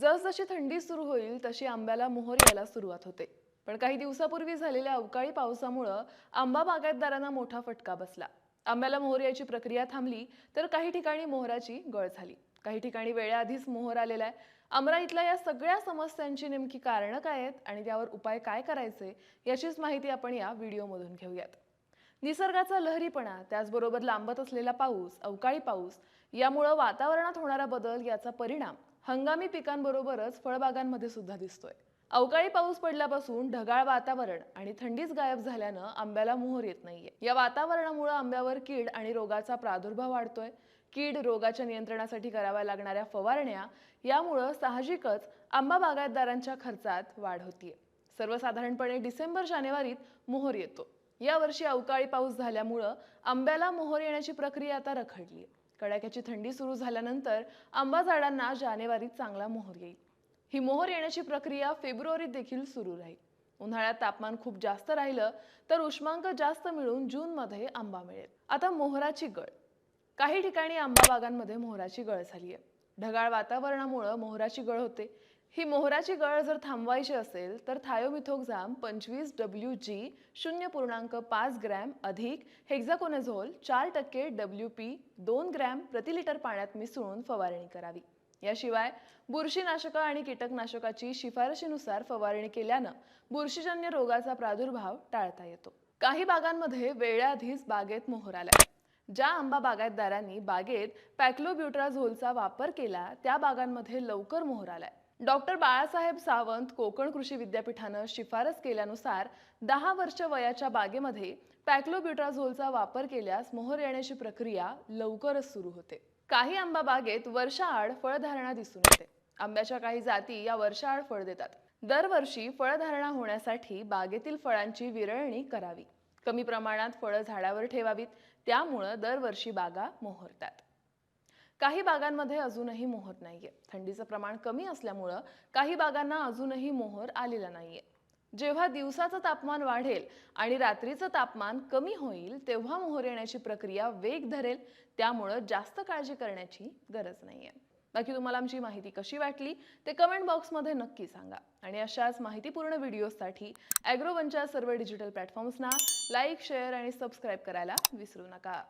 जसजशी थंडी सुरू होईल तशी आंब्याला मोहर यायला सुरुवात होते. पण काही दिवसापूर्वी झालेल्या अवकाळी पावसामुळं आंबा बागायतदारांना मोठा फटका बसला. आंब्याला मोहर यायची प्रक्रिया थांबली तर काही ठिकाणी मोहराची गळ झाली. काही ठिकाणी वेळेआधीच मोहर आलेला आहे. अमराईतल्या या सगळ्या समस्यांची नेमकी कारणं काय आहेत आणि त्यावर उपाय काय करायचे याचीच माहिती आपण या व्हिडिओमधून घेऊयात. निसर्गाचा लहरीपणा त्याचबरोबर लांबत असलेला पाऊस अवकाळी पाऊस यामुळं वातावरणात होणारा बदल याचा परिणाम हंगामी पिकांबरोबरच फळबागांमध्ये सुद्धा दिसतोय. अवकाळी पाऊस पडल्यापासून ढगाळ वातावरण आणि थंडीच गायब झाल्यानं आंब्याला मोहर येत नाहीये. या वातावरणामुळे आंब्यावर कीड आणि रोगाचा प्रादुर्भाव वाढतोय. कीड रोगाच्या नियंत्रणासाठी कराव्या लागणाऱ्या फवारण्या यामुळं साहजिकच आंबा बागायतदारांच्या खर्चात वाढ होतीये. सर्वसाधारणपणे डिसेंबर जानेवारीत मोहर येतो. यावर्षी अवकाळी पाऊस झाल्यामुळं आंब्याला मोहर येण्याची प्रक्रिया आता रखडली कडाक्याची थंडी सुरू झाल्यानंतर आंबा झाडांना जानेवारीत चांगला मोहर येईल. ही मोहर येण्याची प्रक्रिया फेब्रुवारीत देखील सुरू राहील. उन्हाळ्यात तापमान खूप जास्त राहिलं तर उष्मांक जास्त मिळून जूनमध्ये आंबा मिळेल. आता मोहराची गळ. काही ठिकाणी आंबा बागांमध्ये मोहराची गळ झाली आहे ढगाळ वातावरणामुळं मोहराची गळ होते. ही मोहराची गळ जर थांबवायची असेल तर थायोमिथोक्झाम पंचवीस डब्ल्यू जी शून्य पूर्णांक पाच ग्रॅम अधिक हेक्झाकोनेझोल चार टक्के डब्ल्यू पी दोन ग्रॅम प्रति लिटर पाण्यात मिसळून फवारणी करावी. याशिवाय बुरशीनाशकं आणि कीटकनाशकाची शिफारशीनुसार फवारणी केल्यानं बुरशीजन्य रोगाचा प्रादुर्भाव टाळता येतो. काही बागांमध्ये वेळेआधीच बागेत मोहर आलाय. ज्या आंबा बागायतदारांनी बागेत पॅक्लोब्युट्राझोलचा वापर केला त्या बागांमध्ये लवकर मोहर आलाय. डॉक्टर बाळासाहेब सावंत कोकण कृषी विद्यापीठानं शिफारस केल्यानुसार दहा वर्ष वयाच्या बागेमध्ये पॅक्लोब्युट्राझोलचा वापर केल्यास मोहर येण्याची प्रक्रिया लवकरच सुरू होते. काही आंबा बागेत वर्षाआड फळधारणा दिसून येते. आंब्याच्या काही जाती या वर्षाआड फळ देतात. दरवर्षी फळधारणा होण्यासाठी बागेतील फळांची विरळणी करावी. कमी प्रमाणात फळं झाडावर ठेवावीत. त्यामुळं दरवर्षी बागा मोहरतात. काही बागांमध्ये अजूनही मोहर नाहीये. थंडीचं प्रमाण कमी असल्यामुळं काही बागांना अजूनही मोहर आलेला नाहीये. जेव्हा दिवसाचं तापमान वाढेल आणि रात्रीचं तापमान कमी होईल तेव्हा मोहर येण्याची प्रक्रिया वेग धरेल. त्यामुळं जास्त काळजी करण्याची गरज नाहीये. बाकी तुम्हाला आमची माहिती कशी वाटली ते कमेंट बॉक्समध्ये नक्की सांगा. आणि अशाच माहितीपूर्ण व्हिडिओजसाठी ॲग्रोवनच्या सर्व डिजिटल प्लॅटफॉर्म्सना लाईक शेअर आणि सबस्क्राईब करायला विसरू नका.